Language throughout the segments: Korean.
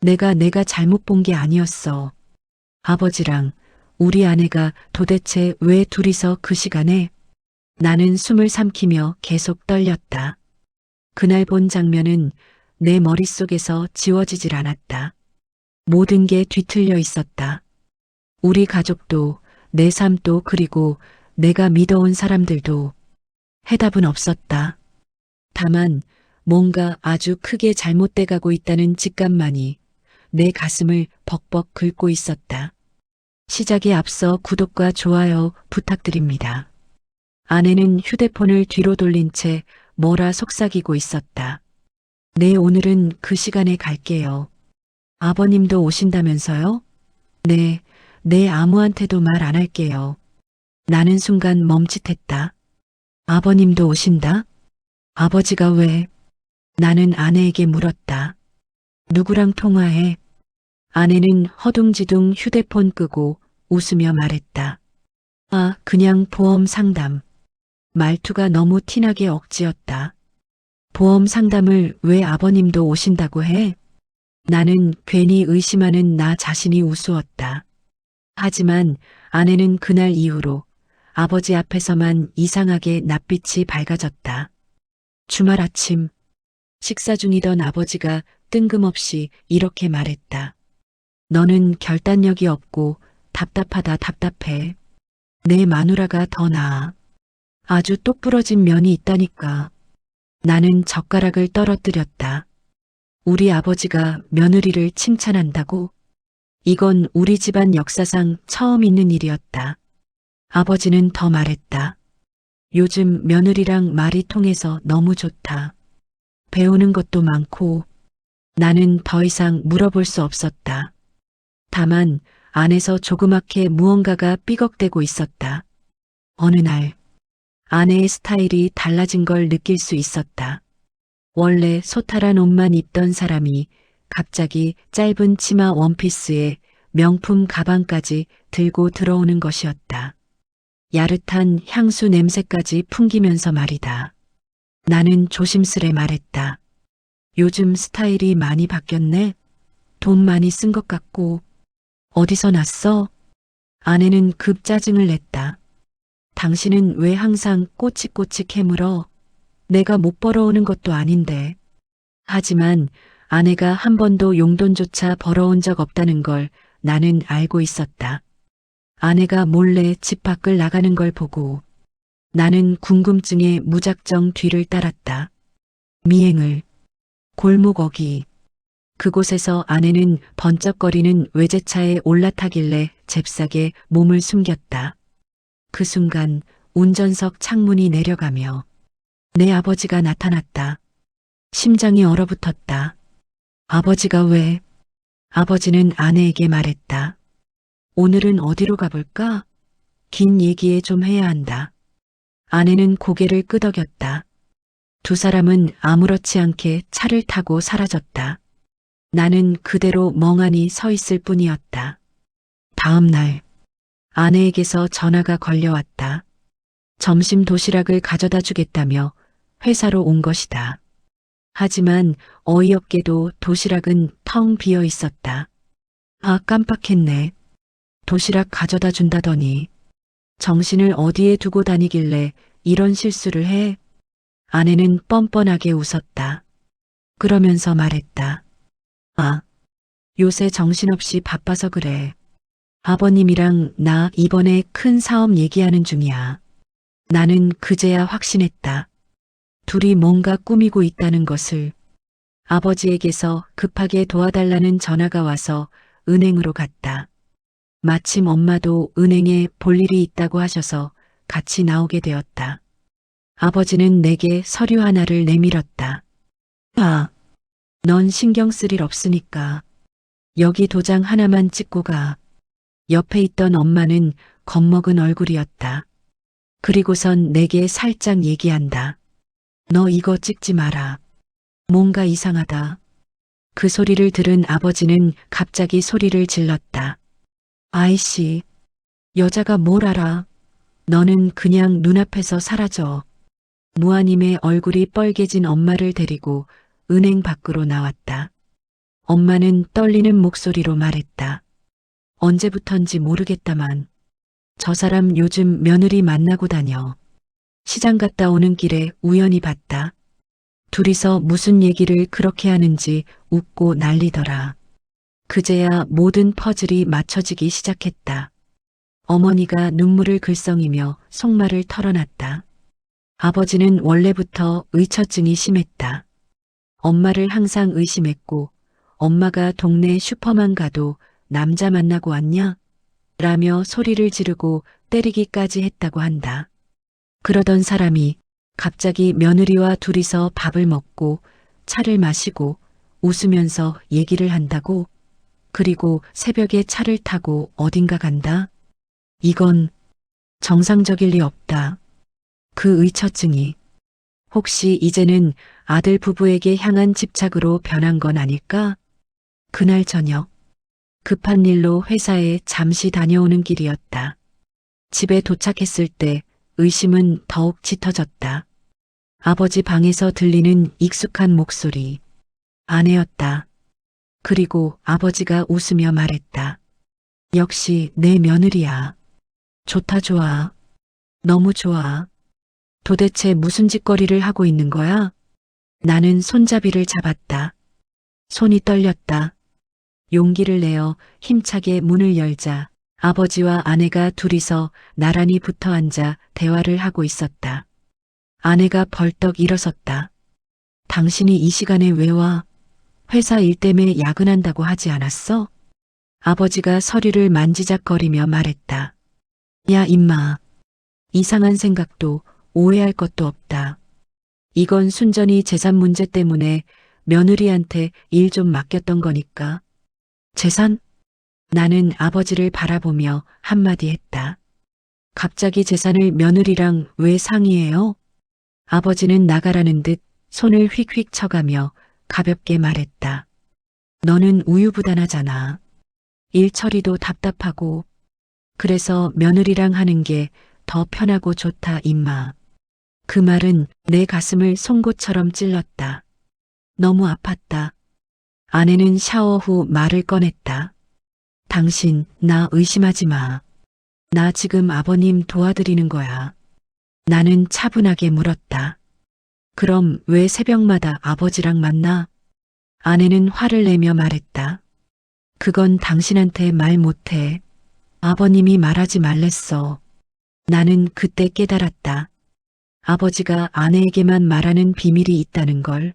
내가 내가 잘못 본 게 아니었어. 아버지랑 우리 아내가 도대체 왜 둘이서 그 시간에 나는 숨을 삼키며 계속 떨렸다. 그날 본 장면은 내 머릿속에서 지워지질 않았다. 모든 게 뒤틀려 있었다. 우리 가족도 내 삶도 그리고 내가 믿어온 사람들도 해답은 없었다. 다만 뭔가 아주 크게 잘못돼 가고 있다는 직감만이 내 가슴을 벅벅 긁고 있었다. 시작에 앞서 구독과 좋아요 부탁드립니다. 아내는 휴대폰을 뒤로 돌린 채 뭐라 속삭이고 있었다. 네, 오늘은 그 시간에 갈게요. 아버님도 오신다면서요? 네, 네, 아무한테도 말 안 할게요. 나는 순간 멈칫했다. 아버님도 오신다? 아버지가 왜? 나는 아내에게 물었다. 누구랑 통화해? 아내는 허둥지둥 휴대폰 끄고 웃으며 말했다. 아, 그냥 보험 상담. 말투가 너무 티나게 억지였다. 보험 상담을 왜 아버님도 오신다고 해? 나는 괜히 의심하는 나 자신이 우스웠다. 하지만 아내는 그날 이후로 아버지 앞에서만 이상하게 낯빛이 밝아졌다. 주말 아침, 식사 중이던 아버지가 뜬금없이 이렇게 말했다. 너는 결단력이 없고 답답하다 답답해. 내 마누라가 더 나아. 아주 똑부러진 면이 있다니까. 나는 젓가락을 떨어뜨렸다. 우리 아버지가 며느리를 칭찬한다고? 이건 우리 집안 역사상 처음 있는 일이었다. 아버지는 더 말했다. 요즘 며느리랑 말이 통해서 너무 좋다. 배우는 것도 많고 나는 더 이상 물어볼 수 없었다. 다만 안에서 조그맣게 무언가가 삐걱대고 있었다. 어느 날 아내의 스타일이 달라진 걸 느낄 수 있었다. 원래 소탈한 옷만 입던 사람이 갑자기 짧은 치마 원피스에 명품 가방까지 들고 들어오는 것이었다. 야릇한 향수 냄새까지 풍기면서 말이다. 나는 조심스레 말했다. 요즘 스타일이 많이 바뀌었네? 돈 많이 쓴 것 같고, 어디서 났어? 아내는 급 짜증을 냈다. 당신은 왜 항상 꼬치꼬치 캐물어? 내가 못 벌어오는 것도 아닌데. 하지만 아내가 한 번도 용돈조차 벌어온 적 없다는 걸 나는 알고 있었다. 아내가 몰래 집 밖을 나가는 걸 보고 나는 궁금증에 무작정 뒤를 따랐다. 미행을, 골목 어기. 그곳에서 아내는 번쩍거리는 외제차에 올라타길래 잽싸게 몸을 숨겼다. 그 순간 운전석 창문이 내려가며 내 아버지가 나타났다. 심장이 얼어붙었다. 아버지가 왜? 아버지는 아내에게 말했다. 오늘은 어디로 가볼까? 긴 얘기에 좀 해야 한다. 아내는 고개를 끄덕였다. 두 사람은 아무렇지 않게 차를 타고 사라졌다. 나는 그대로 멍하니 서 있을 뿐이었다. 다음 날, 아내에게서 전화가 걸려왔다. 점심 도시락을 가져다 주겠다며 회사로 온 것이다. 하지만 어이없게도 도시락은 텅 비어 있었다. 아, 깜빡했네. 도시락 가져다 준다더니 정신을 어디에 두고 다니길래 이런 실수를 해? 아내는 뻔뻔하게 웃었다. 그러면서 말했다. 아, 요새 정신없이 바빠서 그래. 아버님이랑 나 이번에 큰 사업 얘기하는 중이야. 나는 그제야 확신했다. 둘이 뭔가 꾸미고 있다는 것을 아버지에게서 급하게 도와달라는 전화가 와서 은행으로 갔다. 마침 엄마도 은행에 볼 일이 있다고 하셔서 같이 나오게 되었다. 아버지는 내게 서류 하나를 내밀었다. 아, 넌 신경 쓸 일 없으니까 여기 도장 하나만 찍고 가. 옆에 있던 엄마는 겁먹은 얼굴이었다. 그리고선 내게 살짝 얘기한다. 너 이거 찍지 마라. 뭔가 이상하다. 그 소리를 들은 아버지는 갑자기 소리를 질렀다. 아이씨, 여자가 뭘 알아? 너는 그냥 눈앞에서 사라져. 무아님의 얼굴이 뻘개진 엄마를 데리고 은행 밖으로 나왔다. 엄마는 떨리는 목소리로 말했다. 언제부턴지 모르겠다만 저 사람 요즘 며느리 만나고 다녀. 시장 갔다 오는 길에 우연히 봤다. 둘이서 무슨 얘기를 그렇게 하는지 웃고 난리더라. 그제야 모든 퍼즐이 맞춰지기 시작했다. 어머니가 눈물을 글썽이며 속말을 털어놨다. 아버지는 원래부터 의처증이 심했다. 엄마를 항상 의심했고 엄마가 동네 슈퍼만 가도 남자 만나고 왔냐? 라며 소리를 지르고 때리기까지 했다고 한다. 그러던 사람이 갑자기 며느리와 둘이서 밥을 먹고 차를 마시고 웃으면서 얘기를 한다고 그리고 새벽에 차를 타고 어딘가 간다. 이건 정상적일 리 없다. 그 의처증이 혹시 이제는 아들 부부에게 향한 집착으로 변한 건 아닐까? 그날 저녁 급한 일로 회사에 잠시 다녀오는 길이었다. 집에 도착했을 때 의심은 더욱 짙어졌다. 아버지 방에서 들리는 익숙한 목소리. 아내였다. 그리고 아버지가 웃으며 말했다. 역시 내 며느리야. 좋다 좋아. 너무 좋아. 도대체 무슨 짓거리를 하고 있는 거야? 나는 손잡이를 잡았다. 손이 떨렸다. 용기를 내어 힘차게 문을 열자 아버지와 아내가 둘이서 나란히 붙어 앉아 대화를 하고 있었다. 아내가 벌떡 일어섰다. 당신이 이 시간에 왜 와? 회사 일 때문에 야근한다고 하지 않았어? 아버지가 서류를 만지작거리며 말했다. 야, 임마. 이상한 생각도 오해할 것도 없다. 이건 순전히 재산 문제 때문에 며느리한테 일 좀 맡겼던 거니까. 재산? 나는 아버지를 바라보며 한마디 했다. 갑자기 재산을 며느리랑 왜 상의해요? 아버지는 나가라는 듯 손을 휙휙 쳐가며 가볍게 말했다. 너는 우유부단하잖아. 일 처리도 답답하고 그래서 며느리랑 하는 게 더 편하고 좋다 임마. 그 말은 내 가슴을 송곳처럼 찔렀다. 너무 아팠다. 아내는 샤워 후 말을 꺼냈다. 당신 나 의심하지 마. 나 지금 아버님 도와드리는 거야. 나는 차분하게 물었다. 그럼 왜 새벽마다 아버지랑 만나? 아내는 화를 내며 말했다. 그건 당신한테 말 못해. 아버님이 말하지 말랬어. 나는 그때 깨달았다. 아버지가 아내에게만 말하는 비밀이 있다는 걸.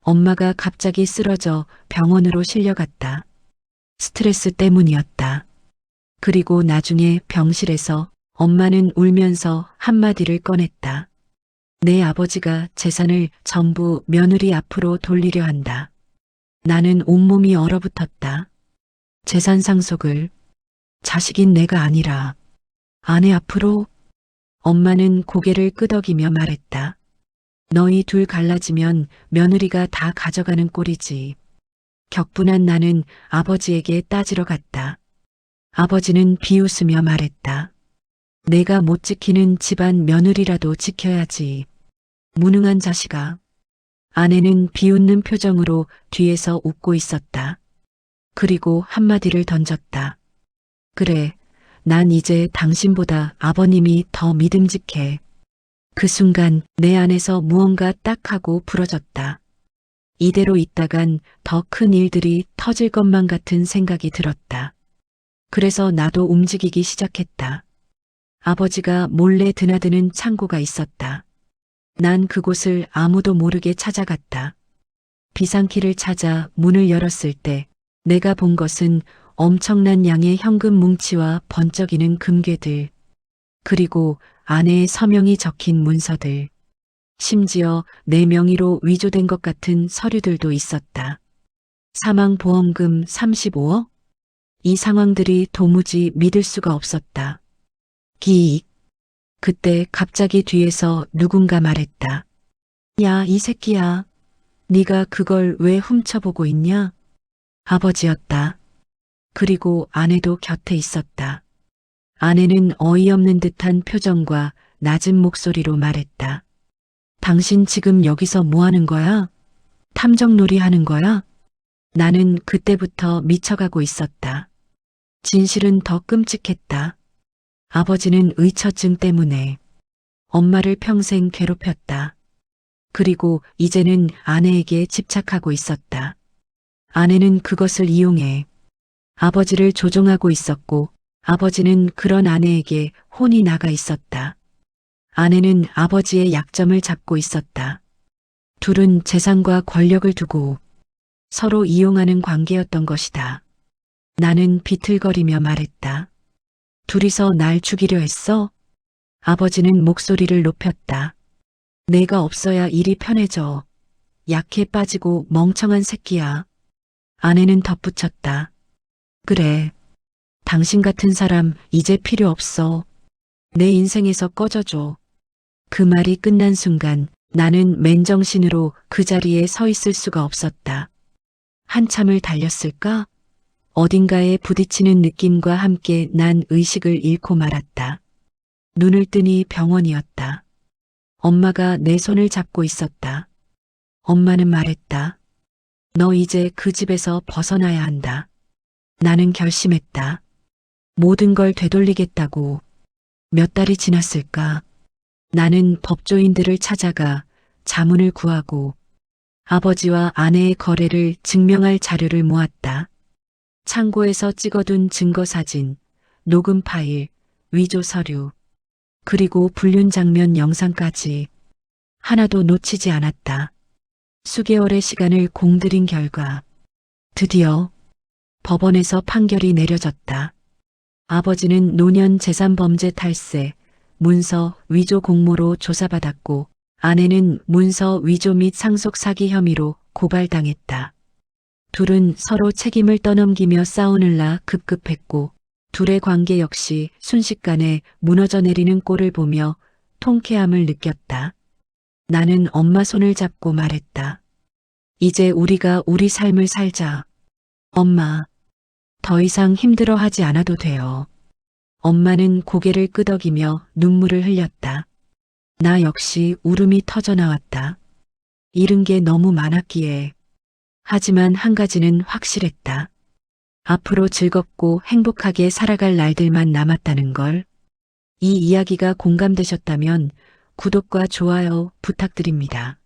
엄마가 갑자기 쓰러져 병원으로 실려갔다. 스트레스 때문이었다. 그리고 나중에 병실에서 엄마는 울면서 한마디를 꺼냈다. 내 아버지가 재산을 전부 며느리 앞으로 돌리려 한다. 나는 온몸이 얼어붙었다. 재산 상속을 자식인 내가 아니라 아내 앞으로 엄마는 고개를 끄덕이며 말했다. 너희 둘 갈라지면 며느리가 다 가져가는 꼴이지. 격분한 나는 아버지에게 따지러 갔다. 아버지는 비웃으며 말했다. 내가 못 지키는 집안 며느리라도 지켜야지. 무능한 자식아. 아내는 비웃는 표정으로 뒤에서 웃고 있었다. 그리고 한마디를 던졌다. 그래, 난 이제 당신보다 아버님이 더 믿음직해. 그 순간 내 안에서 무언가 딱 하고 부러졌다. 이대로 있다간 더 큰 일들이 터질 것만 같은 생각이 들었다. 그래서 나도 움직이기 시작했다. 아버지가 몰래 드나드는 창고가 있었다. 난 그곳을 아무도 모르게 찾아갔다. 비상키를 찾아 문을 열었을 때 내가 본 것은 엄청난 양의 현금 뭉치와 번쩍이는 금괴들, 그리고 아내의 서명이 적힌 문서들, 심지어 내 명의로 위조된 것 같은 서류들도 있었다. 사망보험금 35억? 이 상황들이 도무지 믿을 수가 없었다. 기익. 그때 갑자기 뒤에서 누군가 말했다. 야, 이 새끼야. 네가 그걸 왜 훔쳐보고 있냐? 아버지였다. 그리고 아내도 곁에 있었다. 아내는 어이없는 듯한 표정과 낮은 목소리로 말했다. 당신 지금 여기서 뭐 하는 거야? 탐정놀이 하는 거야? 나는 그때부터 미쳐가고 있었다. 진실은 더 끔찍했다. 아버지는 의처증 때문에 엄마를 평생 괴롭혔다. 그리고 이제는 아내에게 집착하고 있었다. 아내는 그것을 이용해 아버지를 조종하고 있었고 아버지는 그런 아내에게 혼이 나가 있었다. 아내는 아버지의 약점을 잡고 있었다. 둘은 재산과 권력을 두고 서로 이용하는 관계였던 것이다. 나는 비틀거리며 말했다. 둘이서 날 죽이려 했어? 아버지는 목소리를 높였다. 내가 없어야 일이 편해져. 약해 빠지고 멍청한 새끼야. 아내는 덧붙였다. 그래. 당신 같은 사람 이제 필요 없어. 내 인생에서 꺼져줘. 그 말이 끝난 순간 나는 맨정신으로 그 자리에 서 있을 수가 없었다. 한참을 달렸을까? 어딘가에 부딪히는 느낌과 함께 난 의식을 잃고 말았다. 눈을 뜨니 병원이었다. 엄마가 내 손을 잡고 있었다. 엄마는 말했다. 너 이제 그 집에서 벗어나야 한다. 나는 결심했다. 모든 걸 되돌리겠다고. 몇 달이 지났을까? 나는 법조인들을 찾아가 자문을 구하고 아버지와 아내의 거래를 증명할 자료를 모았다. 창고에서 찍어둔 증거 사진, 녹음 파일, 위조 서류, 그리고 불륜 장면 영상까지 하나도 놓치지 않았다. 수개월의 시간을 공들인 결과 드디어 법원에서 판결이 내려졌다. 아버지는 노년 재산범죄 탈세, 문서 위조 공모로 조사받았고 아내는 문서 위조 및 상속 사기 혐의로 고발당했다. 둘은 서로 책임을 떠넘기며 싸우느라 급급했고 둘의 관계 역시 순식간에 무너져 내리는 꼴을 보며 통쾌함을 느꼈다. 나는 엄마 손을 잡고 말했다. 이제 우리가 우리 삶을 살자. 엄마, 더 이상 힘들어 하지 않아도 돼요. 엄마는 고개를 끄덕이며 눈물을 흘렸다. 나 역시 울음이 터져 나왔다. 잃은 게 너무 많았기에. 하지만 한 가지는 확실했다. 앞으로 즐겁고 행복하게 살아갈 날들만 남았다는 걸. 이 이야기가 공감되셨다면 구독과 좋아요 부탁드립니다.